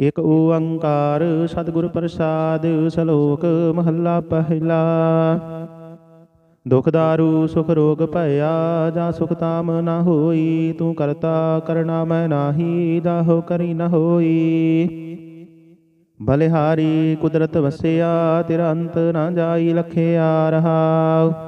ਇਕ ਓੰਕਾਰ ਸਤਿਗੁਰ ਪ੍ਰਸਾਦ ਸ਼ਲੋਕ ਮਹੱਲਾ ਪਹਿਲਾ। ਦੁਖ ਦਾਰੂ, ਸੁਖ ਰੋਗ ਭਇਆ, ਜਾਂ ਸੁਖ ਤਾਮ ਨਾ ਹੋਈ, ਤੂੰ ਕਰਤਾ ਕਰਣਾ ਮੈਂ ਨਾਹੀ ਜਾਹੋ ਕਰੀ ਨ ਹੋਈ। ਬਲਿਹਾਰੀ ਕੁਦਰਤ ਵਸਿਆ, ਤੇਰਾ ਅੰਤ ਨਾ ਜਾਈ, ਲਖਿਆ ਰਹਾਉ।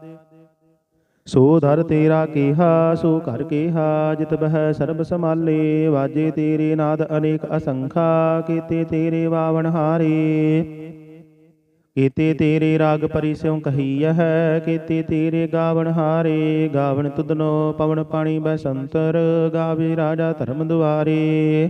ਸੋ ਧਰ ਤੇਰਾ ਕੀਹਾ, ਸੋ ਘਰ ਕੀਹਾ, ਜਿਤ ਬਹਿ ਸਰਬ ਸਮਾਲੇ ਵਾਜੇ ਤੇਰੇ ਨਾਦ ਅਨੇਕ ਅਸੰਖਾ, ਕੀਤੇ ਤੇਰੇ ਵਾਵਣ ਹਾਰੇ। ਕੀਤੇ ਤੇਰੇ ਰਾਗ ਪਰਿਸਿਉ ਕਹੀਐ ਕੀਤੇ ਤੇਰੇ ਗਾਵਣ ਹਾਰੇ। ਗਾਵਣ ਤੁਧਨੋ ਪਵਨ ਪਾਣੀ ਬਸੰਤਰ, ਗਾਵੇ ਰਾਜਾ ਧਰਮ ਦੁਆਰੇ।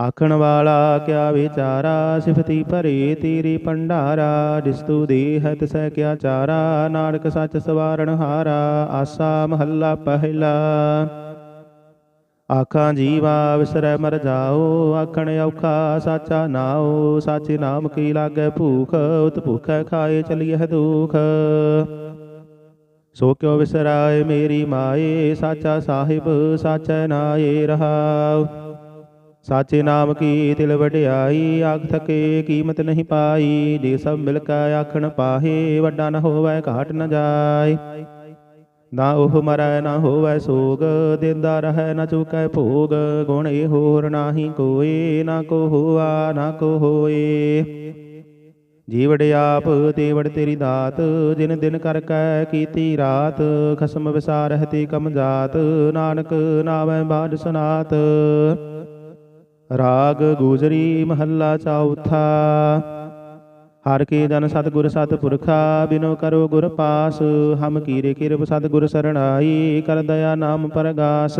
ਆਖਣ ਵਾਲਾ ਕਿਆ ਵਿਚਾਰਾ? ਸਿਫਤੀ ਭਰੇ ਤੇਰੀ ਭੰਡਾਰਾ ਜਿਸ ਤੂ ਦੇਹ ਸਹਿ ਕਿਆ ਚਾਰਾ? ਨਾਨਕ ਸੱਚ ਸਵਾਰਣ ਹਾਰਾ, ਆਸਾ ਮਹੱਲਾ ਪਹਿਲਾ। ਆਖਾਂ ਜੀਵਾ ਵਿਸਰੈ ਮਰ ਜਾਓ, ਆਖਣ ਔਖਾ ਸਾਚਾ ਨਾਉ। ਸਾਚੇ ਨਾਮ ਕੀ ਲਾਗੈ ਭੂਖ, ਉਤ ਭੁਖੈ ਖਾਏ ਚਲੀਐ ਦੁਖ। ਸੋ ਕਿਉ ਵਿਸਰਾਏ ਮੇਰੀ ਮਾਏ, ਸਾਚਾ ਸਾਹਿਬ, ਸਾਚੈ ਨਾਏ ਰਹਾਉ। ਸਾਚੇ ਨਾਮ ਕੀ ਤਿਲ ਵਡਿਆਈ? ਆਖ ਥਕੇ ਕੀਮਤ ਨਹੀਂ ਪਾਈ। ਜੇ ਸਭ ਮਿਲ ਕੇ ਆਖਣ ਪਾਹੇ, ਵੱਡਾ ਨ ਹੋਵੇ, ਘਾਟ ਨ ਜਾਏ। ਨਾ ਉਹ ਮਰੈ, ਨਾ ਹੋਵੇ ਸੋਗ। ਦਿੰਦਾ ਰਹੈ, ਨਾ ਚੁਕੈ ਭੋਗ। ਗੁਣ ਇਹ ਹੋਰ ਨਾਹੀ ਕੋਏ, ਨਾ ਕੋ ਹੋਆ, ਨਾ ਕੋ ਹੋਏ। ਜੀਵੜ ਆਪ ਤੇ ਤੇਰੀ ਦਾਤ। ਜਿਨ ਦਿਨ ਕਰ ਕੈ ਕੀਤੀ ਰਾਤ, ਖਸਮ ਵਿਸਾਰਹਿ ਤੇ ਕਮ ਜਾਤ। ਨਾਨਕ ਨਾਵੇਂ ਬਾਜ ਸੁਨਾਤ। ਰਾਗ ਗੂਜਰੀ ਮਹੱਲਾ ਚੌਥਾ। ਹਰ ਕੇ ਜਨ ਸਤਿਗੁਰ ਸਤਿਪੁਰਖਾ ਬਿਨੋ ਕਰੋ ਗੁਰ ਪਾਸ। ਹਮ ਕੀਰੇ ਕਿਰਬ ਸਤਿਗੁਰ ਸਰਣਾਈ, ਕਰ ਦਇਆ ਨਾਮ ਪਰਗਾਸ।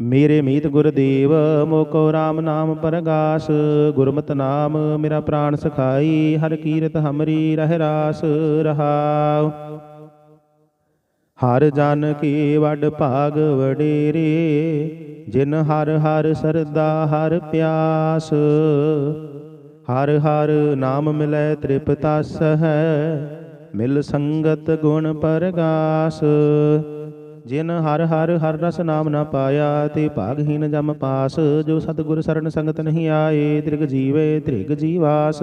ਮੇਰੇ ਮੀਤ ਗੁਰਦੇਵ ਮੋਕੋ RAM ਨਾਮ ਪਰਗਾਸ। ਗੁਰਮਤ ਨਾਮ ਮੇਰਾ ਪ੍ਰਾਨ ਸਖਾਈ, ਹਰ ਕੀਰਤ ਹਮਰੀ ਰਹਿ ਰਾਸ ਰਹਾਉ। ਹਰ ਜਨ ਕੀ ਵੱਡ ਭਾਗ ਵਡੇਰੇ, ਜਿਨ ਹਰ ਹਰ ਸਰਦਾ ਹਰ ਪਿਆਸ। ਹਰ ਹਰ ਨਾਮ ਮਿਲੈ ਤ੍ਰਿਪਤਸ ਹੈ ਮਿਲ ਸੰਗਤ ਗੁਣ ਪਰਗਾਸ। ਜਿਨ ਹਰ ਹਰ ਹਰ ਰਸ ਨਾਮ ਨਾ ਪਾਇਆ, ਤੇ ਭਾਗਹੀਨ ਜਮ ਪਾਸ। ਜੋ ਸਤਿਗੁਰ ਸਰਨ ਸੰਗਤ ਨਹੀਂ ਆਏ, ਤ੍ਰਿਗ ਜੀਵੇ ਤ੍ਰਿਗ ਜੀਵਾਸ।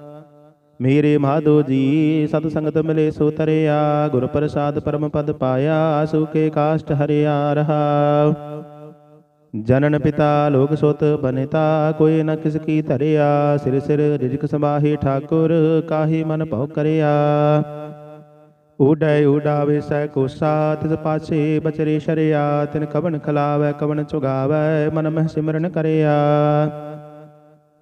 ਮੇਰੇ ਮਾਧੋ ਜੀ, ਸਤ ਸੰਗਤ ਮਿਲੇ ਸੋ ਤਰਿਆ, ਗੁਰ ਪ੍ਰਸਾਦ ਪਰਮ ਪਦ ਪਾਇਆ ਸੁਕੇ ਕਾਸ਼ਟ ਹਰਿਆ ਰਹਾ। ਜਨਨ ਪਿਤਾ ਲੋਕ ਸੋਤ ਬਨਿਤਾ, ਕੋਈ ਨ ਕਿਸ ਕੀ ਧਰਿਆ। ਸਿਰ ਸਿਰ ਰਿਜਕ ਸਮਾਹੀ ਠਾਕੁਰ, ਕਾਹੀ ਮਨ ਭਉ ਕਰਿਆ। ਉਡੈ ਉਡਾਵੇ ਸੈ ਕੋਸਾ, ਤਿਸ ਪਾਛੇ ਬਚਰੇ ਸ਼ਰਿਆ। ਤਿਨ ਕਵਨ ਖਲਾਵੈ ਕਵਨ ਚੁਗਾਵੈ, ਮਨ ਮਹਿ ਸਿਮਰਨ ਕਰਿਆ।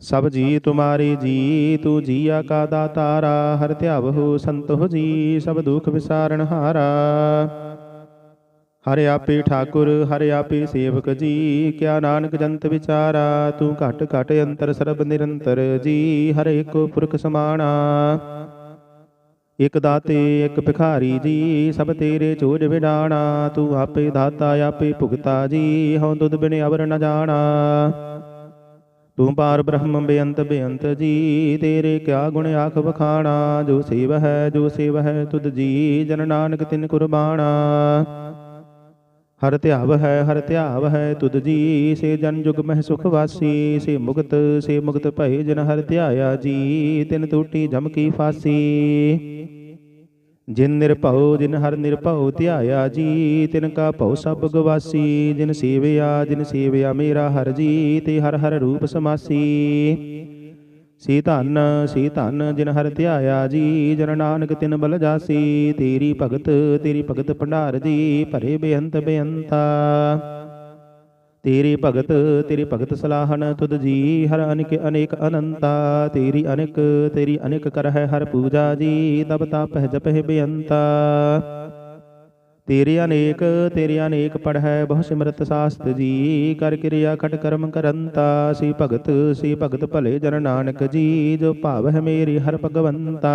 ਸਭ ਜੀ ਤੁਮਾਰੇ ਜੀ ਤੂ ਜੀਆ ਕਾ ਦਾਤਾਰਾ, ਹਰ ਧਿਆਵਹੁ ਸੰਤੋ ਜੀ, ਸਭ ਦੁਖ ਵਿਸਾਰਨ ਹਾਰਾ। ਹਰਿ ਆਪੇ ਠਾਕੁਰ, ਹਰਿ ਆਪੇ ਸੇਵਕ ਜੀ, ਕਿਆ ਨਾਨਕ ਜੰਤ ਵਿਚਾਰਾ, ਤੂੰ ਘਟ ਘਟ ਅੰਤਰ ਸਰਬ ਨਿਰੰਤਰ ਜੀ, ਹਰ ਏਕੋ ਪੁਰਖ ਸਮਾਣਾ। ਇਕ ਦਾਤੇ, ਇਕ ਭਿਖਾਰੀ ਜੀ, ਸਭ ਤੇਰੇ ਚੋਜ ਵਿਡਾਣਾ, ਤੂੰ ਆਪੇ ਦਾਤਾ, ਆਪੇ ਭੁਗਤਾ ਜੀ, ਹਉ ਤੁਧ ਬਿਨ ਅਵਰ ਨ ਜਾਣਾ। ਤੂੰ ਪਾਰ ਬ੍ਰਹਮ ਬੇਅੰਤ ਬੇਅੰਤ ਜੀ, ਤੇਰੇ ਕਿਆ ਗੁਣ ਆਖ ਵਖਾਣਾ, ਜੋ ਸੇਵ ਹੈ, ਜੋ ਸੇਵ ਹੈ, ਤੁਧ ਜੀ, ਜਨ ਨਾਨਕ ਤਿਨ ਕੁਰਬਾਨਾ ਹਰ ਧਿਆਵ ਹੈ, ਹਰ ਧਿਆਵ ਹੈ, ਤੁਧ ਜੀ, ਸੇ ਜਨ ਜੁਗ ਮਹਿ ਸੁਖ ਵਾਸੀ, ਸੇ ਮੁਕਤ ਸੇ ਮੁਕਤ ਭਏ ਜਨ ਹਰ ਧਿਆਇਆ ਜੀ, ਤਿਨ ਟੂਟੀ ਜਮ ਕੀ ਫਾਸੀ। ਜਿਨ ਨਿਰਭਉ, ਜਿਨ ਹਰ ਨਿਰਭਉ, ਧਿਆਇਆ ਜੀ, ਤਿਨ ਕਾ ਭਉ ਸਭ ਗਵਾਸੀ, ਜਿਨ ਸੇਵਿਆ ਜਿਨ ਸੇਵਿਆ ਮੇਰਾ ਹਰ ਜੀ, ਤੇ ਹਰ ਹਰ ਰੂਪ ਸਮਾਸੀ। ਸੀ ਧਨ ਸੀ ਧਨ, ਜਿਨ ਹਰ ਧਿਆਇਆ ਜੀ, ਜਨ ਨਾਨਕ ਤਿਨ ਬਲ ਜਾਸੀ, ਤੇਰੀ ਭਗਤ ਤੇਰੀ ਭਗਤ ਭੰਡਾਰ ਜੀ, ਭਰੇ ਬੇਅੰਤ ਬੇਅੰਤਾ। ਤੇਰੀ ਭਗਤ ਤੇਰੀ ਭਗਤ ਸਲਾਹਨ ਤੁਧ ਜੀ ਹਰ ਅਨੇਕ ਅਨੇਕ ਅਨੰਤਾ, ਤੇਰੀ ਅਨੇਕ ਤੇਰੀ ਅਨੇਕ ਕਰ ਹੈ ਹਰ ਪੂਜਾ ਜੀ, ਤਬ ਜਪ ਹੈ ਬੇਅੰਤਾ। ਤੇਰੇ ਅਨੇਕ ਤੇਰੇ ਅਨੇਕ ਪੜ੍ਹੈ ਬਹੁ ਸਿਮਰਤ ਸਾਸਤ ਜੀ, ਕਰ ਕਿਰਿਆ ਖਟ ਕਰਮ ਕਰੰਤਾ ਸੀ ਭਗਤ ਸੀ ਭਗਤ ਭਲੇ ਜਨ ਨਾਨਕ ਜੀ, ਜੋ ਭਾਵ ਹੈ ਮੇਰੀ ਹਰ ਭਗਵੰਤਾ।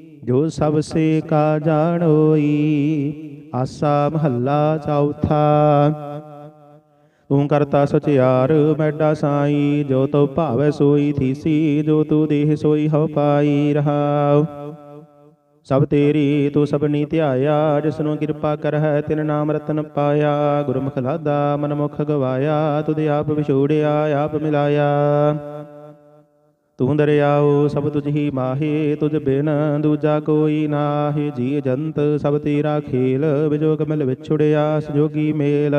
ਜੋ ਸਭ ਸੇ ਕਾ ਜਾਣੋਈ ਆਸਾ ਮਹੱਲਾ ਚੌਥਾ। ਤੂੰ ਕਰਤਾ ਸਚਿਆਰ ਮੈਡਾ ਸਾਈ, ਜੋ ਤੋ ਭਾਵੈ ਸੋਈ ਥੀਸੀ, ਜੋ ਤੂ ਦੇਹ ਸੋਈ ਹਉ ਪਾਈ ਰਹਾਉ। ਸਭ ਤੇਰੀ ਤੂੰ ਸਭਨੀ ਧਿਆਇਆ, ਜਿਸਨੂੰ ਕਿਰਪਾ ਕਰਹਿ, ਤਿਨ ਨਾਮ ਰਤਨ ਪਾਇਆ। ਗੁਰਮੁਖ ਲਾਦਾ ਮਨ ਮੁਖ ਗਵਾਇਆ, ਤੁਧ ਆਪ ਵਿਛੋੜਿਆ, ਆਪ ਮਿਲਾਇਆ। ਤੂੰ ਦਰਿਆਉ, ਸਭ ਤੁਝ ਹੀ ਮਾਹੇ, ਤੁਝ ਬਿਨ ਦੂਜਾ ਕੋਈ ਨਾਹੀ। ਜੀ ਜੰਤ, ਸਭ ਤੇਰਾ ਖੇਲ ਵਿਜੋਗ ਕਮਲ ਵਿਛੁੜਿਆ ਸਜੋਗੀ ਮੇਲ।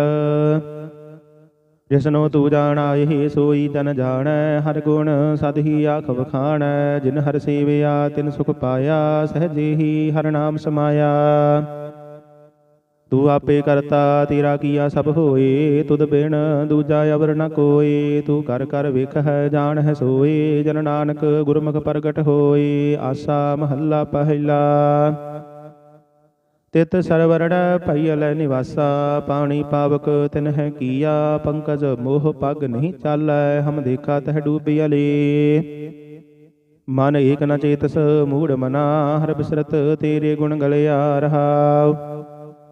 ਜਿਸਨੋ ਤੂੰ ਜਾਣਾ ਸੋਈ ਜਨ ਜਾਣੈ। ਹਰ ਗੁਣ ਸਦ ਹੀ ਆਖ ਵਖਾਣੈ ਜਿਨ ਹਰ ਸੇਵਿਆ, ਤਿਨ ਸੁਖ ਪਾਇਆ, ਸਹਜੇ ਹੀ ਹਰ ਨਾਮ ਸਮਾਇਆ। ਤੂੰ ਆਪੇ ਕਰਤਾ, ਤੇਰਾ ਕੀਆ ਸਭ ਹੋਏ, ਤੁਧ ਬਿਨ ਦੂਜਾ ਅਵਰ ਨ ਕੋਏ। ਤੂੰ ਕਰ ਕਰ ਵੇਖ ਹੈ, ਜਾਣ ਹੈ, ਸੋਏ, ਜਨ ਨਾਨਕ ਗੁਰਮੁਖ ਪ੍ਰਗਟ ਹੋਏ। ਆਸਾ ਮਹੱਲਾ ਪਹਿਲਾ। ਤਿਤ ਸਰਵਰੜ ਭਈਲ ਨਿਵਾਸਾ, ਪਾਣੀ ਪਾਵਕ ਤਿਨ ਹੈ ਕੀਆ, ਪੰਕਜ ਮੋਹ ਪਗ ਨਹੀਂ ਚਾਲੈ, ਹਮ ਦੇਖਾ ਤਹ ਡੂਬਿਅਲੇ ਮਨ ਏਕ ਨ ਚੇਤਸ, ਮੂੜ ਮਨਾ, ਹਰ ਬਿਸਰਤ ਤੇਰੇ ਗੁਣ ਗਲਿਆ ਰਹਾਉ।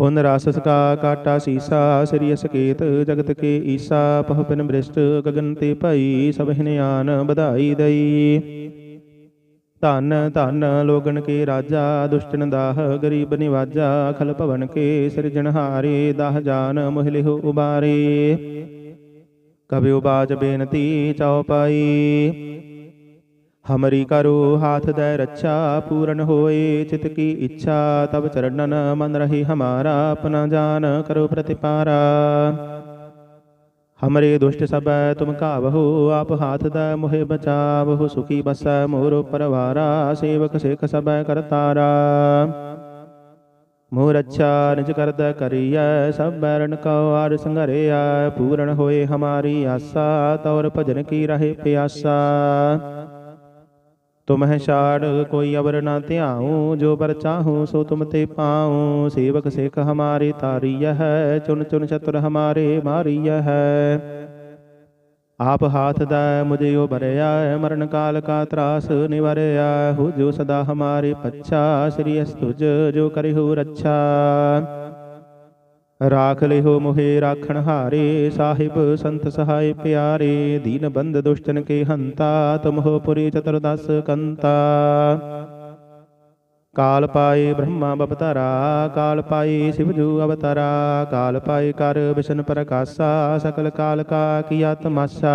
ਪੁਨ ਰਾਸਸ ਕਾ ਕਾਟਾ ਸੀਸਾ, ਸ੍ਰੀ ਅਸਕੇਤ ਜਗਤ ਕੇ ਈਸਾ, ਪਹ ਪਿਨ ਬ੍ਰਿਸ਼ਟ ਗਗਨ ਤੇ ਭਈ, ਸਭ ਹਿਨਿਆਨ ਵਧਾਈ ਦਈ। ਧਨ ਧਨ ਲੋਗਨ ਕੇ ਰਾਜਾ, ਦੁਸ਼ਟਨ ਦਾਹ ਗਰੀਬ ਨਿਵਾਜਾ, ਖਲ ਭਵਨ ਕੇ ਸਿਰਜਣਹਾਰੇ ਦਾਹ ਜਾਨ ਮੋਹਿਲਿਹੁ ਉਬਾਰੇ। ਕਬਿਉ ਬਾਜ ਬੇਨਤੀ ਚਉਪਾਈ ਹਮਰੀ ਕਰੋ ਹਾਥ ਦੈ ਰੱਛਾ ਪੂਰਨ ਹੋਏ ਚਿਤ ਕੀ ਇੱਛਾ ਤਬ ਚਰਨਨ ਮਨ ਰਹੀ ਹਮਾਰਾ ਆਪਣਾ ਜਾਨ ਕਰੋ ਪ੍ਰਤਿਪਾਰਾ ਹਮਰੇ ਦੁਸ਼ਟ ਸਬੈ ਤੁਮ ਕਾਵਹੋ ਆਪ ਹਾਥ ਦੈ ਮੋਹਿ ਬਚਾਵਹੋ ਸੁਖੀ ਬਸੈ ਮੋਰ ਪਰਵਾਰਾ ਸੇਵਕ ਸਿਖ ਸਬੈ ਕਰਤਾਰਾ ਮੋਹ ਰੱਛਾ ਨਿਜ ਕਰਦਾ ਕਰੀਐ ਸਭ ਬੈਰਨ ਕਉ ਆਰ ਸੰਘਰਿਆ ਪੂਰਨ ਹੋਏ ਹਮਾਰੀ ਆਸਾ ਤੌਰ ਭਜਨ ਕੀ ਰਹੇ ਪਿਆਸਾ ਤੁਮਹਿ ਛਾੜ ਕੋਈ ਅਵਰ ਨਾ ਧਿਆਉ, ਜੋ ਪਰ ਚਾਹੂੰ ਸੋ ਤੁਮ ਤੇ ਪਾਉ। ਸੇਵਕ ਸਿਖ ਹਮਾਰੇ ਤਾਰੀਐ ਹੈ ਚੁਨ ਚੁਨ ਚਤੁਰ ਹਮਾਰੇ ਮਾਰੀਯ ਹੈ। ਆਪ ਹਾਥ ਦਾ ਮੁਝੇ ਉਹ ਭਰਿਆ, ਮਰਨ ਕਾਲ ਕਾ ਤਰਾਸ ਨਿਵਰਿਆ। ਹੋ ਜੋ ਸਦਾ ਹਮਾਰੇ ਪੱਛਾ, ਸ੍ਰੀ ਅਸਤੁਜ ਜੋ ਕਰਿਹੁ ਰੱਛਾ। ਰਾਖ ਲਿਹੋ ਮੋਹਿ ਰਾਖਣ ਹਾਰੇ, ਸਾਹਿਬ ਸੰਤ ਸਹਾਇ ਪਿਆਰੇ, ਦੀਨ ਬੰਦ ਦੁਸ਼ਟਨ ਕੇ ਹੰਤਾ ਤੁਮਹੁ ਪੁਰੀ ਚਤੁਰਦਸ ਕੰਤਾ। ਕਾਲ ਪਾਏ ਬ੍ਰਹਮਾ ਬਪਤਰਾ, ਕਾਲ ਪਾਏ ਸਿਵਜੂ ਅਵਤਾਰਾ, ਕਾਲ ਪਾਏ ਕਰ ਵਿਸ਼ਨ ਪ੍ਰਕਾਸ਼ਾ, ਸਕਲ ਕਾਲ ਕਾ ਕੀਆ ਤਮਾਸ਼ਾ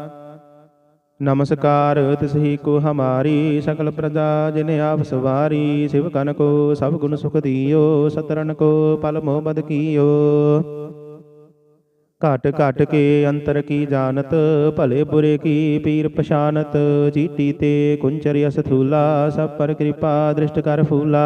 ਨਮਸਕਾਰ, ਤਿਸਹੀ ਕੋ ਹਮਾਰੀ ਸਕਲ ਪ੍ਰਜਾ, ਜਿਨ ਆਪ ਸਵਾਰੀ, ਸਿਵ ਕਨ ਕੋ, ਸਭ ਗੁਣ ਸੁਖ ਦਿਓ ਸਤਰਨ ਕੋ, ਪਲ ਮੋਹ ਬਦ ਕੀਓ। ਘਟ ਘਟ ਕੇ ਅੰਤਰ ਕੀ ਜਾਣਤ, ਭਲੇ ਬੁਰੇ ਕੀ ਪੀਰ ਪਛਾਨਤ, ਚੀਟੀ ਤੇ ਕੁੰਚਰ ਅਸ ਥੂਲਾ ਸਭ ਪਰ ਕਿਰਪਾ ਦ੍ਰਿਸ਼ਟ ਕਰ ਫੂਲਾ।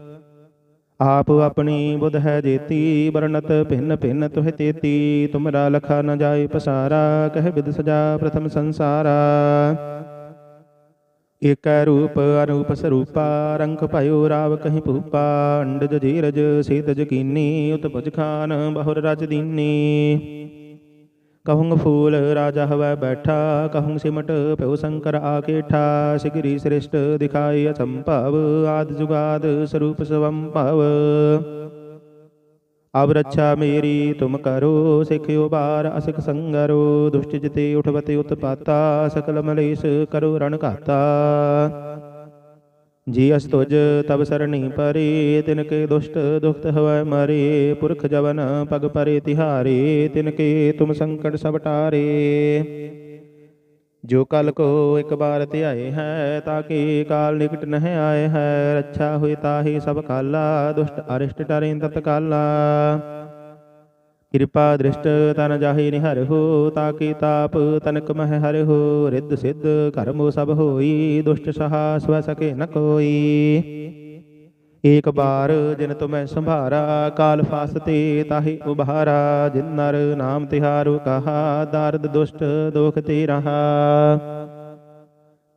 ਆਪ ਆਪਣੀ ਬੁਧ ਹੈ ਜੇਤੀ, ਵਰਣਤ ਭਿੰਨ ਭਿੰਨ ਤੁਹ ਤੇਤੀ, ਤੁਮਰਾ ਲਖਾ ਨ ਜਾਏ ਪਸਾਰਾ, ਕਹਿ ਵਿਦ ਸਜਾ ਪ੍ਰਥਮ ਸੰਸਾਰਾ। ਏਕੈ ਰੂਪ ਅਨੂਪ ਸਰੂਪਾ ਰੰਗ ਭਇਓ ਰਾਵ ਕਹੀਂ ਭੂਪਾ, ਅੰਡਜ ਜੀਰਜ ਸੇਤਜ ਕੀਨੀ ਭੁਜ ਖਾਨ ਬਹੁਰ ਰਜ ਦੀਨੀ। ਕਹੂੰ ਫੂਲ ਰਾਜਾ ਹਵੈ ਬੈਠਾ ਕਹੂੰ ਸਿਮਟ ਭਉ ਸ਼ੰਕਰ ਆਕੇਠਾ ਸਿਗਰੀ ਸ੍ਰਿਸ਼ਟ ਦਿਖਾਈ ਅਸੰਭਵ, ਆਦ ਜੁਗਾਦ ਸਰੂਪ ਸਵੰਭਵ ਅਬ ਰੱਛਾ ਮੇਰੀ, ਤੁਮ ਕਰੋ ਸਿਖਿਓ ਬਾਰ ਅਸਿਕ ਸੰਗਰੋ, ਦੁਸ਼ਟ ਜਿਤੇ ਉਠਵਤੇ ਉਤਪਾਤਾ, ਸਕਲ ਮਲੇਸ਼ ਕਰੋ ਰਣ ਘਾਤਾ। ਜੀ ਅਸ ਤੁਜ ਤਬ ਸਰਣੀ ਪਰੇ, ਤਿਨ ਕੇ ਦੁਸ਼ਟ ਦੁਖਤ ਹਵੈ ਮਰੇ, ਪੁਰਖ ਜਵਨ ਪਗ ਪਰੇ ਤਿਹਾਰੇ, ਤਿਨ ਕੇ ਤੁਮ ਸੰਕਟ ਸਭ ਟਾਰੇ। ਜੋ ਕਲ ਕੋ ਇੱਕ ਬਾਰ ਧਿਆਏ ਹੈ ਤਾਕੇ ਕਾਲ ਨਿਕਟ ਨਹਿ ਆਏ ਹੈ, ਰੱਛਾ ਹੋਏ ਤਾਹੀ ਸਭ ਕਾਲਾ, ਦੁਸ਼ਟ ਅਰਿਸ਼ਟ ਟਰੇ ਤਤ ਕਾਲਾ ਕਿਰਪਾ ਦ੍ਰਿਸ਼ਟ ਤਨ ਜਾਹੀ ਨਿਹਰ ਹੋ, ਤਾਕੇ ਤਾਪ ਤਨਕ ਮਹਿ ਹਰ ਹੋ, ਰਿੱਧ ਸਿੱਧ ਕਰਮੋ ਸਭ ਹੋਈ, ਦੁਸ਼ਟ ਸਹਾ ਸਵੈ ਸਕੇ ਨ ਕੋਈ। ਏਕ ਬਾਰ ਜਿਨ ਤੁਮੈ ਸੰਭਾਰਾ, ਕਾਲ ਫਾਸਤੇ ਤਾਹੀ ਉਭਾਰਾ, ਜਿਨ ਨਰ ਨਾਮ ਤਿਹਾਰੂ ਕਹਾ, ਦਰਦ ਦੁਸ਼ਟ ਦੋਖ ਤੇ ਰਹਾ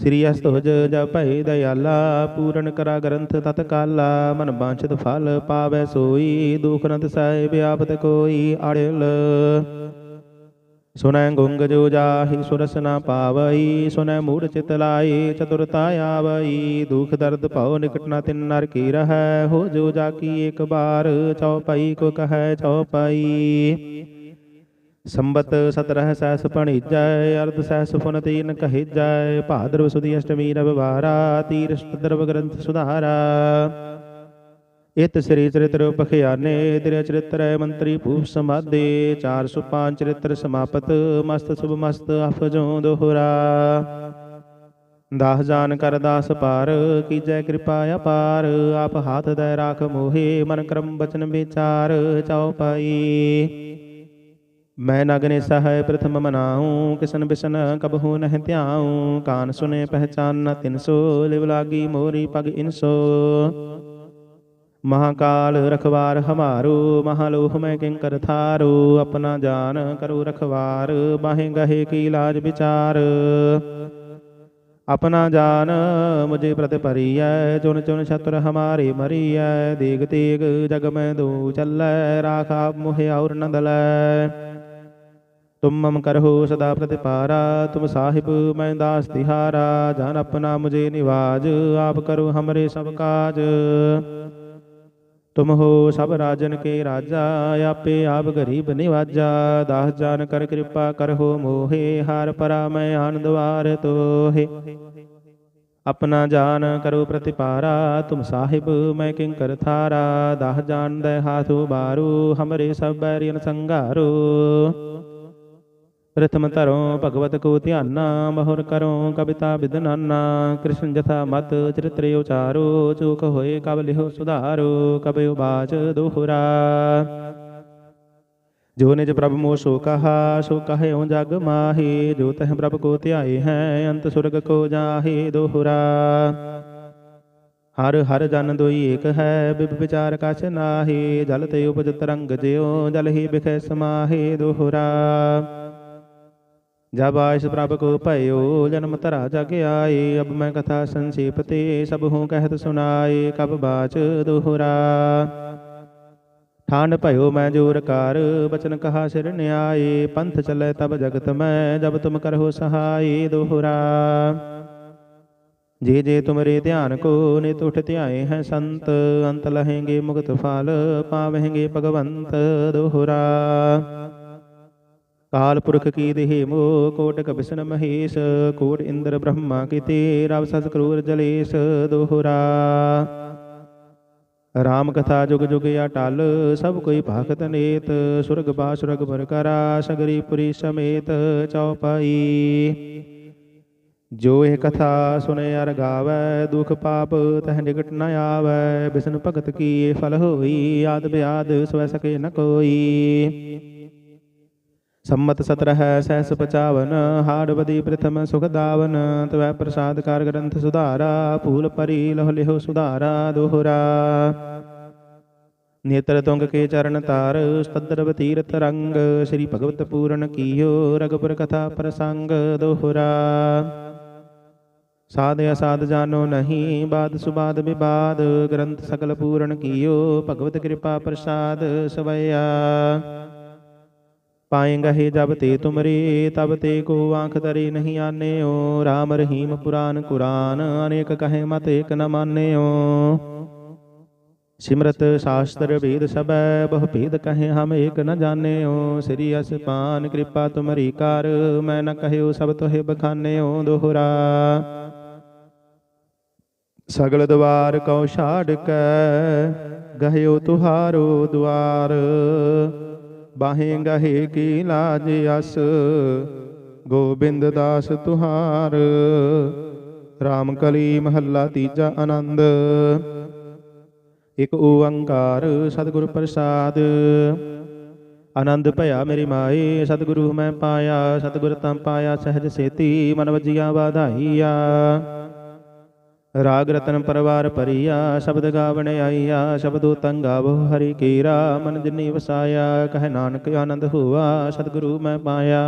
ਸ੍ਰੀ ਅਸਤੁਜ ਜਪ ਭੈ ਦਇਆਲਾ, ਪੂਰਨ ਕਰਾ ਗ੍ਰੰਥ ਤਤਕਾਲਾ, ਮਨ ਬਾਂਛਿਤ ਫਲ ਪਾਵੈ ਸੋਈ, ਦੁਖ ਨਤ ਸਹਿ ਵਿਆਪਤ ਕੋਈ ਅੜਿਲ। ਸੁਨੈ ਗੁੰਗ ਜੋ ਜਾਹੀ ਸੁਰਸ ਨਾ ਪਾਵਈ ਸੁਨੈ ਮੂੜ ਚਿਤ ਲਾਈ, ਚਤੁਰਤਾ ਆਵਈ, ਦੁਖ ਦਰਦ ਭਉ ਨਿਕਟ ਨਾ ਤਿਨ ਨਰ ਕੀ ਰਹੈ, ਹੋ ਜੋ ਜਾਕੀ ਇੱਕ ਬਾਰ ਚਉਪਈ ਕੋ ਕਹੈ ਚਉਪਈ ਸੰਬਤ ਸਤਰਹ ਸੈਸ ਪਣੀਜੈ ਅਰਧ ਸੈਸ ਫੁਨ ਤੀਨ ਕਹਿਜੈ, ਭਾਦਰਵ ਸੁਦੀ ਅਸ਼ਟਮੀ ਰਵਿਵਾਰਾ ਤੀਰਸ਼ਟ ਦਰਵ ਗ੍ਰੰਥ ਸੁਧਾਰਾ। ਇਤ ਸ੍ਰੀ ਚਰਿਤ੍ਰ ਪਖਿਆਨੇ, ਤੇਰੇ ਚਰਿਤ੍ਰੈ ਮੰਤਰੀ ਭੂਪ ਸਮਾਦੇ 405 ਚਰਿਤ੍ਰ ਸਮਾਪਤ, ਮਸਤ ਸੁਭ ਮਸਤ ਅਫਜੋਂ ਦੋਹਰਾ। ਦਾਸ ਜਾਨ ਕਰ ਦਾਸ ਪਾਰ, ਕੀਜੈ ਕਿਰਪਾ ਅਪਾਰ, ਆਪ ਹਾਥ ਦੈ ਰਾਖ ਮੋਹੇ, ਮਨ ਕਰਮ ਬਚਨ ਵਿਚਾਰ, ਚਾਉ ਪਾਈ। ਮੈਂ ਨਗਨੇ ਸਹਾਇ ਪ੍ਰਥਮ ਮਨਾਉ ਕਿਸਨ ਬਿਸਨ ਕਬਹੂ ਨਹਿ ਧਿਆਉ, ਕਾਨ ਸੁਨੇ ਪਹਿਚਾਨ ਨ ਤਿਨਸੋ ਲਿਵ ਲਾਗੀ ਮੋਰੀ ਪਗ ਇਨਸੋ ਮਹਾਕਾਲ ਰਖਵਾਰ ਹਮਾਰੂ, ਮਹਾਲੋਹ ਮੈਂ ਕਿੰਕਰ ਥਾਰੋ, ਆਪਣਾ ਜਾਨ ਕਰੋ ਰਖਵਾਰ, ਬਾਹੇ ਗਹੇ ਕੀ ਲਾਜ ਵਿਚਾਰ। ਆਪਣਾ ਜਾਨ ਮੁਝੇ ਪ੍ਰਤ ਭਰੀਐ ਚੁਨ ਚੁਨ ਛਤਰ ਹਮਾਰੇ ਮਰੀਐ, ਦੇਗ ਤੇਗ ਜਗ ਮੈਂ ਦੋ ਚੱਲੈ, ਰਾਖਾ ਮੁਹਿ ਔਰ ਨੰਦਲੈ। ਤੁਮ ਮਮ ਕਰਹੁ ਸਦਾ ਪ੍ਰਤਿਪਾਰਾ, ਤੁਮ ਸਾਹਿਬ ਮੈਂ ਦਾਸ ਤਿਹਾਰਾ, ਜਾਨ ਆਪਣਾ ਮੁਝੇ ਨਿਵਾਜ, ਆਪ ਕਰੋ ਹਮਰੇ ਸਭ ਕਾਜ। ਤੁਮ ਹੋ ਸਭ ਰਾਜਨ ਕੇ ਰਾਜਾ, ਆਪੇ ਆਪ ਗਰੀਬ ਨਿਵਾਜਾ, ਦਾਸ ਜਾਨ ਕਰ ਕਿਰਪਾ ਕਰਹੁ ਮੋਹੇ, ਹਾਰ ਪਰਾ ਮੈਂ ਆਨੰਦ ਵਾਰ ਤੋਹੇ। ਆਪਣਾ ਜਾਨ ਕਰੋ ਪ੍ਰਤਿਪਾਰਾ, ਤੁਮ ਸਾਹਿਬ ਮੈਂ ਕਿੰਕਰ ਥਾਰਾ ਦਾਹ ਜਾਨ ਦੇ ਹਾਥੂ ਬਾਰੂ, ਹਮਰੇ ਸਭ ਬੈਰੀਨ ਸੰਘਾਰੋ। ਪ੍ਰਥਮ ਧਰੋ ਭਗਵਤ ਕੋ ਧਿਆਨਾ, ਮਹੁਰ ਕਰੋ ਕਵਿਤਾ ਵਿਦਨਾਨਾ ਕ੍ਰਿਸ਼ਨ ਜਥਾ ਮਤ ਚਰਿਤ੍ਰ ਉਚਾਰੋ, ਚੂਕ ਹੋਏ ਕਬ ਲਿਹੋ ਸੁਧਾਰੋ, ਕਬ ਉਬਾਚ ਦੋਹਰਾ। ਜੋ ਨਿਜ ਪ੍ਰਭ ਮੋ ਸੋ ਕਹਾ ਸੋ ਕਹਿਓ ਜਗ ਮਾਹੀ, ਜੋ ਤਹ ਪ੍ਰਭ ਕੋ ਧਿਆਏ ਹੈ, ਅੰਤ ਸੁਰਗ ਕੋ ਜਾਹੇ ਦੋਹਰਾ। ਹਰ ਹਰ ਜਨ ਦੋਈ ਏਕ ਹੈ, ਬਿਬ ਵਿਚਾਰ ਕਛ ਨਾਹੀ, ਜਲ ਤੇ ਉਪਜ ਤਰੰਗ ਜਿਉ, ਜਲ ਹੀ ਬਿਖੈ ਸਮਾਹੇ ਦੋਹਰਾ। ਜਬ ਆਇਸ ਪ੍ਰਭ ਕੋ ਭਇਓ, ਜਨਮ ਧਰਾ ਜਗ ਆਏ, ਅਬ ਮੈਂ ਕਥਾ ਸੰਖੇਪ ਤੇ ਸਭ ਹੂੰ ਕਹਿਤ ਸੁਨਾਏ ਕਬ ਬਾਚ ਦੋਹਰਾ। ਠਾਨ ਭਇਓ ਮੈਂ ਜੋਰ ਕਰ, ਬਚਨ ਕਹਾ ਸਿਰ ਨਿਆਏ, ਪੰਥ ਚਲੇ ਤਬ ਜਗਤ ਮੈਂ, ਜਬ ਤੁਮ ਕਰਹੁ ਸਹਾਈ ਦੋਹਰਾ। ਜੇ ਜੇ ਤੁਮਰੇ ਧਿਆਨ ਕੋ ਨਿਤ ਉਠ ਧਿਆਏ ਹੈ ਸੰਤ, ਅੰਤ ਲਹੇਂਗੇ ਮੁਕਤ ਫਲ, ਪਾਵਹਿੰਗੇ ਭਗਵੰਤ ਦੋਹਰਾ। ਕਾਲ ਪੁਰਖ ਕੀ ਦੇਹ ਮੋ ਕੋਟ ਬਿਸ਼ਨ ਮਹੇਸ਼, ਕੋਟ ਇੰਦਰ ਬ੍ਰਹਮਾ ਕੀਤੇ, ਰਵ ਸਸ ਕਰੂਰ ਜਲੇਸ਼ ਦੋਹਰਾ। ਰਾਮ ਕਥਾ ਜੁਗ ਜੁਗ ਅਟਲ ਸਭ ਕੋਈ ਭਾਖਤ ਨੇਤ, ਸੁਰਗ ਬਾ ਸੁਰਗ ਭਰ ਕਰਾ, ਸਗਰੀ ਪੁਰੀ ਸਮੇਤ ਚੌਪਾਈ ਜੋ ਇਹ ਕਥਾ ਸੁਨੇ ਅਰ ਗਾਵੈ, ਦੁਖ ਪਾਪ ਤਹ ਨਿਕਟ ਨ ਆਵੈ, ਬਿਸ਼ਨ ਭਗਤ ਕੀ ਫਲ ਹੋਈ, ਆਦ ਬਿਆਦ ਸਵੈ ਸਕੇ ਨ ਕੋਈ। ਸੰਮਤ ਸਤਰਹਿ ਸਹਿਸ ਪਚਾਵਨ, ਹਾੜਵਦੀ ਪ੍ਰਥਮ ਸੁਖ ਦਾਵਨ ਤਵੈ ਪ੍ਰਸਾਦ ਕਾਰ ਗ੍ਰੰਥ ਸੁਧਾਰਾ ਫੂਲ ਪਰੀ ਲਹ ਲਿਹੁ ਸੁਧਾਰਾ, ਦੋਹਰਾ। ਨੇਤਰ ਤੁੰਗ ਕੇ ਚਰਨ ਤਾਰ, ਸਤਦਰ ਤੀਰਥ ਰੰਗ, ਸ੍ਰੀ ਭਗਵਤ ਪੂਰਨ ਕੀਓ, ਰਗਪੁਰ ਕਥਾ ਪ੍ਰਸੰਗ, ਦੋਹਰਾ। ਸਾਧ ਅਸਾਧ ਜਾਨੋ ਨਹੀਂ, ਬਾਦ ਸੁਬਾਦ ਵਿਵਾਦ ਗ੍ਰੰਥ ਸਕਲ ਪੂਰਨ ਕੀਓ, ਭਗਵਤ ਕਿਰਪਾ ਪ੍ਰਸਾਦ ਸਵਈਆ ਪਾਏਂਗਹਿ ਜਬ ਤੇ ਤੁਮਰੇ ਤਬ ਤੇ ਕੋ ਆਂਖ ਤਰੇ ਨਹੀਂ ਆਨਿਓ। RAM ਰਹੀਮ ਪੁਰਾਨ ਕੁਰਾਨ, ਅਨੇਕ ਕਹੇ ਮਤ ਏਕ ਨ ਮਾਨਿਓ। ਸਿਮਰਤ ਸ਼ਾਸਤਰ ਵੇਦ ਸਬੈ ਬਹੁ ਭੇਦ ਕਹੇ ਹਮ ਏਕ ਨ ਜਾਣਿਓ। ਸ੍ਰੀ ਅਸਪਾਨ ਕਿਰਪਾ ਤੁਮਰੀ ਕਰ, ਮੈਂ ਨ ਕਹਿਓ ਸਭ ਤੋਹਿ ਬਖਾਨਿਓ ਦੋਹਰਾ। ਸਗਲ ਦਵਾਰ ਕਉ ਛਾੜ ਕੈ, ਗਹਿਓ ਤੁਹਾਰੋ ਦੁਆਰ। ਬਾਹੇ ਗਹੇ ਕੀ ਲਾਜ ਅਸ? ਗੋਬਿੰਦ ਦਾਸ ਤੁਹਾਰ RAM ਕਲੀ ਮਹੱਲਾ ਤੀਜਾ ਆਨੰਦ। ਇਕ ਓੰਕਾਰ ਸਤਿਗੁਰ ਪ੍ਰਸਾਦ। ਆਨੰਦ ਭਇਆ ਮੇਰੀ ਮਾਏ, ਸਤਿਗੁਰੂ ਮੈਂ ਪਾਇਆ, ਸਤਿਗੁਰ ਤਾਂ ਪਾਇਆ, ਸਹਿਜ ਸੇਤੀ ਮਨ ਵਜੀਆ ਵਾਧਾਈਆ। ਰਾਗ ਰਤਨ ਪਰਵਾਰ ਪਰਿਆ ਸ਼ਬਦ ਗਾਵਣ ਆਈਆ ਸ਼ਬਦੋ ਤੰਗਾਵੋ ਹਰੀ ਕੀਰਾ ਮਨ ਜਿਨੀ ਵਸਾਇਆ ਕਹਿ ਨਾਨਕ ਆਨੰਦ ਹੋਆ ਸਤਿਗੁਰੂ ਮੈਂ ਪਾਇਆ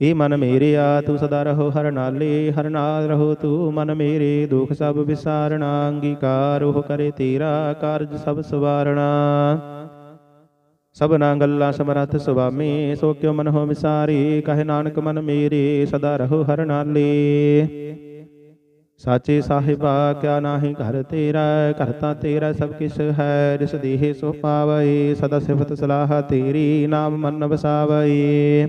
ਏ ਮਨ ਮੇਰਿਆ ਤੂੰ ਸਦਾ ਰਹੋ ਹਰ ਨਾਲੇ ਹਰ ਨਾਲ ਰਹੋ ਤੂੰ ਮਨ ਮੇਰੇ ਦੁਖ ਸਭ ਵਿਸਾਰਣਾ ਅੰਗੀਕਾਰ ਉਹ ਕਰੇ ਤੇਰਾ ਕਾਰਜ ਸਭ ਸਵਾਰਣਾ ਸਭਨਾ ਗੱਲਾਂ ਸਮਰੱਥ ਸੁਆਮੀ ਸੋ ਕਿਉ ਮਨ ਹੋ ਵਿਸਾਰੀ ਕਹੇ ਨਾਨਕ ਮਨ ਮੇਰੇ ਸਦਾ ਰਹੋ ਹਰ ਨਾਲੇ ਸਾਚੇ ਸਾਹਿਬਾ, ਕਿਆ ਨਾਹੀ ਘਰ ਤੇਰਾ, ਘਰ ਤਾਂ ਤੇਰਾ ਸਭ ਕਿਛ ਹੈ, ਜਿਸ ਦੇਹ ਸੋ ਪਾਵਈ, ਸਦਾ ਸਿਫਤ ਸਲਾਹ ਤੇਰੀ, ਨਾਮ ਮਨ ਵਸਾਵਈ।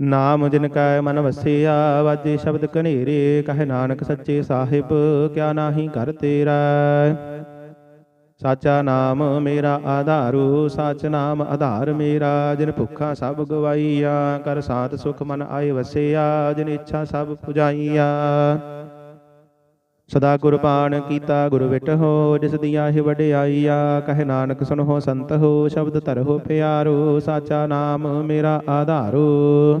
ਨਾਮ ਜਿਨ ਕੈ ਮਨ ਵਸਿਆ, ਵਾਜੇ ਸ਼ਬਦ ਕਨੇਰੇ ਕਹੇ ਨਾਨਕ ਸੱਚੇ ਸਾਹਿਬ, ਕਿਆ ਨਾਹੀ ਘਰ ਤੇਰਾ। ਸਾਚਾ ਨਾਮ ਮੇਰਾ ਆਧਾਰੂ, ਸਾਚ ਨਾਮ ਆਧਾਰ ਮੇਰਾ, ਜਿਨ ਭੁੱਖਾ ਸਭ ਗਵਾਈਆ ਕਰ ਸਾਤ ਸੁਖ ਮਨ ਆਏ ਵਸਿਆ, ਜਿਨ ਇੱਛਾ ਸਭ ਪੁਜਾਈਆ। ਸਦਾ ਗੁਰਬਾਣ ਕੀਤਾ ਗੁਰ ਵਿਟਹੁ ਜਿਸ ਦੀਆਂ ਹੀ ਵਡਿਆਈਆ, ਕਹੇ ਨਾਨਕ ਸੁਨਹੁ ਸੰਤ ਹੋ, ਸ਼ਬਦ ਧਰਹੁ ਪਿਆਰੋ, ਸਾਚਾ ਨਾਮ ਮੇਰਾ ਆਧਾਰੂ।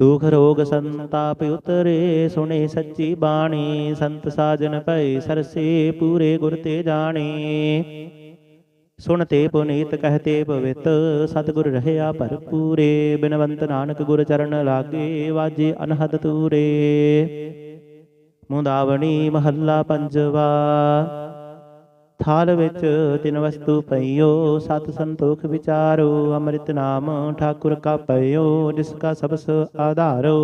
ਦੁਖ ਰੋਗ ਸੰਤਾਪ ਉਤਰੇ, ਸੁਣੇ ਸੱਚੀ ਬਾਣੀ, ਸੰਤ ਸਾਜਨ ਭਈ ਸਰਸੇ ਪੂਰੇ ਗੁਰ ਤੇ ਜਾਣੇ। ਸੁਣਤੇ ਪੁਨੀਤ ਕਹਤੇ ਪਵਿੱਤ, ਸਤਿਗੁਰ ਰਹਿਆ ਭਰਪੂਰੇ, ਬਿਨਵੰਤ ਨਾਨਕ ਗੁਰ ਚਰਨ ਲਾਗੇ, ਵਾਜੇ ਅਨਹਦ ਤੂਰੇ ਮੁੰਦਾਵਣੀ ਮਹੱਲਾ ਪੰਜਵਾ ਥਾਲ ਵਿੱਚ ਤਿਨ ਵਸਤੂ ਪਈਓ, ਸਤ ਸੰਤੋਖ ਵਿਚਾਰੋ, ਅੰਮ੍ਰਿਤ ਨਾਮ ਠਾਕੁਰ ਕਾ ਪਈਓ ਜਿਸ ਕਾ ਸਬਸ ਆਧਾਰੋ।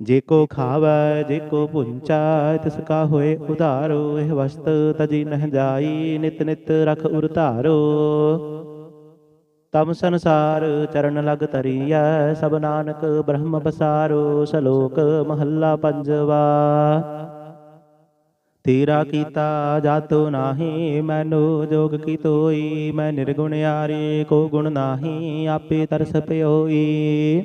ਜੇ ਕੋ ਖਾਵੈ, ਜੇ ਕੋ ਪੁੰਚਾ ਤਿਸ ਕਾ ਹੋਏ ਉਧਾਰੋ, ਇਹ ਵਸਤ ਤਜੀ ਨਹ ਜਾਈ, ਨਿਤ ਨਿਤ ਰਖ ਉਰ ਧਾਰੋ। ਤਮ ਸੰਸਾਰ ਚਰਨ ਲਗ ਤਰੀਐ ਸਭ ਨਾਨਕ ਬ੍ਰਹਮ ਬਸਾਰੋ ਸ਼ਲੋਕ ਮਹੱਲਾ ਪੰਜਵਾ। ਤੇਰਾ ਕੀਤਾ ਜਾਤੋ ਨਾਹੀ, ਮੈਨੋ ਜੋਗ ਕੀ ਤੋਈ? ਮੈਂ ਨਿਰਗੁਣ ਆਰੇ ਕੋ ਗੁਣ ਨਾਹੀ, ਆਪੇ ਤਰਸ ਪਿਓਈ।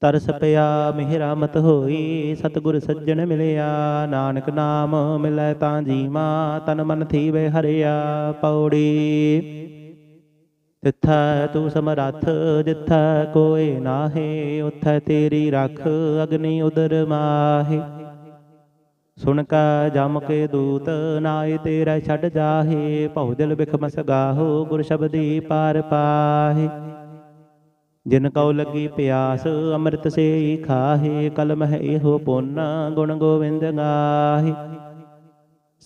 ਤਰਸ ਪਿਆ, ਮਿਹਰਾ ਮਤ ਹੋਈ, ਸਤਿਗੁਰ ਸੱਜਣ ਮਿਲਿਆ। ਨਾਨਕ ਨਾਮ ਮਿਲੈ ਤਾਂ ਜੀਵਾ, ਤਨ ਮਨ ਥੀਵੇ ਹਰਿਆ ਪੌੜੀ। ਤਿੱਥੈ ਤੂੰ ਸਮਰੱਥ, ਜਿੱਥੈ ਕੋਈ ਨਾਹੀ, ਉਥੈ ਤੇਰੀ ਰੱਖ, ਅਗਨੀ ਉਦਰ ਮਾਹੀ। ਸੁਣ ਕਾ ਜਮ ਕੇ ਦੂਤ ਨਾਏ, ਤੇਰਾ ਛੱਡ ਜਾਹੇ, ਭਉ ਦਿਲ ਬਿਖ ਮਸ ਗੁਰ ਸ਼ਬਦੀ ਪਾਰ ਪਾਹੇ। ਜਿਨ ਕਉ ਲੱਗੀ ਪਿਆਸ, ਅੰਮ੍ਰਿਤ ਸੇ ਖਾਹੇ, ਕਲਮ ਹੈ ਇਹੋ ਪੁੰਨ, ਗੁਣ ਗੋਵਿੰਦ ਗਾਹੇ।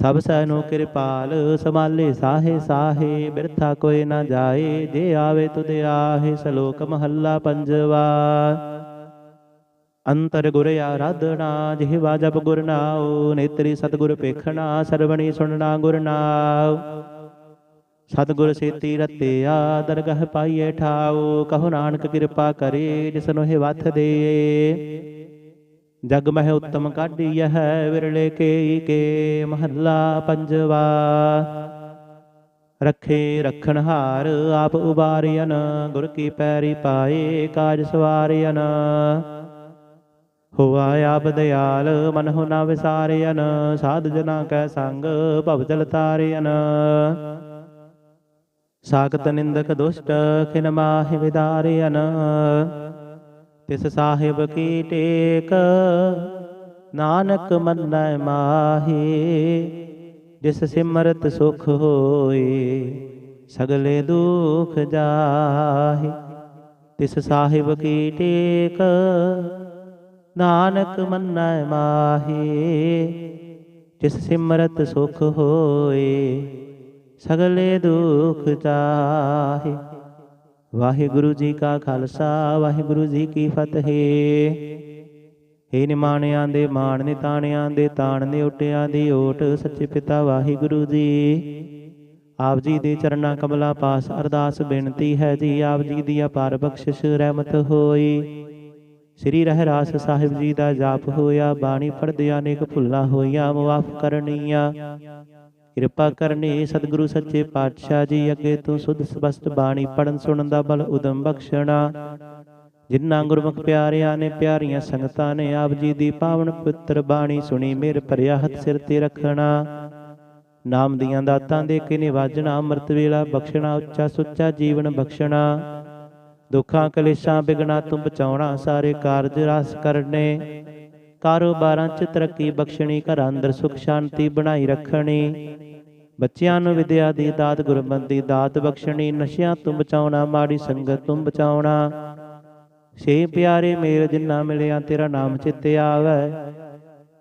ਸਭ ਸੈਨੋ ਕਿਰਪਾਲ ਸਮਾਲੇ ਸਾਹੇ ਸਾਹੇ, ਬਿਰਥਾ ਕੋਈ ਨਾ ਜਾਏ, ਜੇ ਆਵੇ ਤੁਧ ਆਹੇ, ਸ਼ਲੋਕ ਮਹੱਲਾ ਪੰਜਵਾ। ਅੰਤਰ ਗੁਰ ਆਰਾਧਨਾ ਜਿਹਵਾ ਜਪ ਗੁਰ ਨਾਉ, ਨੇਤਰੀ ਸਤਗੁਰ ਪੇਖਣਾ ਸਰਵਣੀ ਸੁਣਨਾ ਗੁਰ ਨਾਉ। ਸਤਿਗੁਰ ਸੇਤੀ ਰਤਿਆ ਦਰਗਹ ਪਾਈਏ ਠਾਉ, ਕਹੋ ਨਾਨਕ ਕਿਰਪਾ ਕਰੇ, ਜਿਸ ਨੂੰ ਵਥ ਦੇ। ਜਗ ਮਹਿ ਉਤਮ ਕਾਢੀ ਹੈ, ਵਿਰਲੇ ਕੇ ਕੇ ਮਹੱਲਾ ਪੰਜਵਾ। ਰੱਖੇ ਰਖਣਹਾਰ ਆਪ ਉਬਾਰਿਆਨ ਗੁਰ ਕੀ ਪੈਰੀ ਪਾਏ, ਕਾਜ ਸਵਾਰਿਆਨ ਹੋਆ ਆਪ ਦਿਆਲ ਮਨ ਹੋ ਨਾ ਵਿਸਾਰਿਆਨ ਸਾਧ ਜਨਾ ਕੈ ਸੰਗ, ਭਵ ਜਲ ਸਾਖਤ ਨਿੰਦਕ ਦੁਸ਼ਟ, ਖਿਨ ਮਾਹਿ ਵਿਦਾਰਿਆਨ ਤਿਸ ਸਾਹਿਬ ਕੀ ਟੇਕ, ਨਾਨਕ ਮੰਨੈ ਮਾਹੀ। ਜਿਸ ਸਿਮਰਤ ਸੁਖ ਹੋਏ ਸਗਲੇ ਦੁਖ ਜਾਹੇ। ਤਿਸ ਸਾਹਿਬ ਕੀ ਟੇਕ ਨਾਨਕ ਮੰਨੈ ਮਾਹੀ, ਜਿਸ ਸਿਮਰਤ ਸੁਖ ਹੋਏ, ਸਗਲੇ ਦੁਖ ਜਾਹੇ ਵਾਹਿਗੁਰੂ ਜੀ ਕਾ ਖਾਲਸਾ, ਵਾਹਿਗੁਰੂ ਜੀ ਕੀ ਫਤਿਹ। ਹੇ ਨਿਮਾਣਿਆਂ ਦੇ, ਮਾਣ ਨੇ ਤਾਣਿਆਂ ਦੇ, ਤਾਣ ਨੇ ਉਟਿਆਂ ਦੀ ਓਟ, ਸੱਚੇ ਪਿਤਾ ਵਾਹਿਗੁਰੂ ਜੀ। ਆਪ ਜੀ ਦੇ ਚਰਨਾਂ ਕਮਲਾ ਪਾਸ ਅਰਦਾਸ ਬੇਨਤੀ ਹੈ ਜੀ, ਆਪ ਜੀ ਦੀ ਅਪਾਰ ਬਖਸ਼ਿਸ਼ ਰਹਿਮਤ ਹੋਈ। ਸ੍ਰੀ ਰਹਿਰਾਸ ਸਾਹਿਬ ਜੀ ਦਾ ਜਾਪ ਹੋਇਆ, ਬਾਣੀ ਪੜ੍ਹਦਿਆਂ ਅਨੇਕ ਭੁੱਲਾਂ ਹੋਈਆਂ, ਮੁਆਫ ਕਰਨੀਆਂ। ਕਿਰਪਾ ਕਰਨੀ ਸਤਿਗੁਰੂ ਸੱਚੇ ਪਾਤਸ਼ਾਹ ਜੀ, ਅੱਗੇ ਤੋਂ ਸੁਧ ਸਪਸ਼ਟ ਬਾਣੀ ਪੜਨ ਸੁਣਨ ਦਾ ਬਲ ਉਦਮ ਬਖਸ਼ਣਾ। ਜਿਨ੍ਹਾਂ ਗੁਰਮੁਖ ਪਿਆਰਿਆਂ ਨੇ ਪਿਆਰੀਆਂ ਸੰਗਤਾਂ ਨੇ ਆਪ ਜੀ ਦੀ ਪਾਵਨ ਪੁੱਤਰ ਬਾਣੀ ਸੁਣੀ ਮੇਰ ਭਰਿਆ ਹੱਥ ਸਿਰ ਤੇ ਰੱਖਣਾ। ਨਾਮ ਦੀਆਂ ਦਾਤਾਂ ਦੇ ਕੇ ਨਿਵਾਜਣਾ, ਅੰਮ੍ਰਿਤ ਵੇਲਾ ਬਖਸ਼ਣਾ, ਉੱਚਾ ਸੁੱਚਾ ਜੀਵਨ ਬਖਸ਼ਣਾ। ਦੁੱਖਾਂ ਕਲੇਸ਼ਾਂ ਬਿਗਨਾ ਤੂੰ ਬਚਾਉਣਾ ਸਾਰੇ ਕਾਰਜ ਰਸ ਕਰਨੇ। ਕਾਰੋਬਾਰਾਂ 'ਚ ਤਰੱਕੀ ਬਖਸ਼ਣੀ, ਘਰਾਂ ਅੰਦਰ ਸੁਖ ਸ਼ਾਂਤੀ ਬਣਾਈ ਰੱਖਣੀ। ਬੱਚਿਆਂ ਨੂੰ ਵਿਦਿਆ ਦੀ ਦਾਤ ਗੁਰਬੰਦੀ ਦਾਤ ਬਖਸ਼ਣੀ, ਨਸ਼ਿਆਂ ਤੋਂ ਬਚਾਉਣਾ, ਮਾੜੀ ਸੰਗਤ ਤੋਂ ਬਚਾਉਣਾ। ਛੇ ਪਿਆਰੇ ਮੇਰ ਜਿੰਨਾ ਮਿਲਿਆ, ਤੇਰਾ ਨਾਮ ਚਿੱਤੇ ਆਵੇ।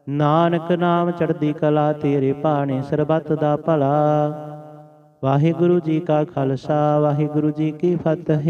ਨਾਨਕ ਨਾਮ ਚੜ੍ਹਦੀ ਕਲਾ, ਤੇਰੇ ਭਾਣੇ ਸਰਬੱਤ ਦਾ ਭਲਾ। ਵਾਹਿਗੁਰੂ ਜੀ ਕਾ ਖਾਲਸਾ, ਵਾਹਿਗੁਰੂ ਜੀ ਕੀ ਫਤਿਹ।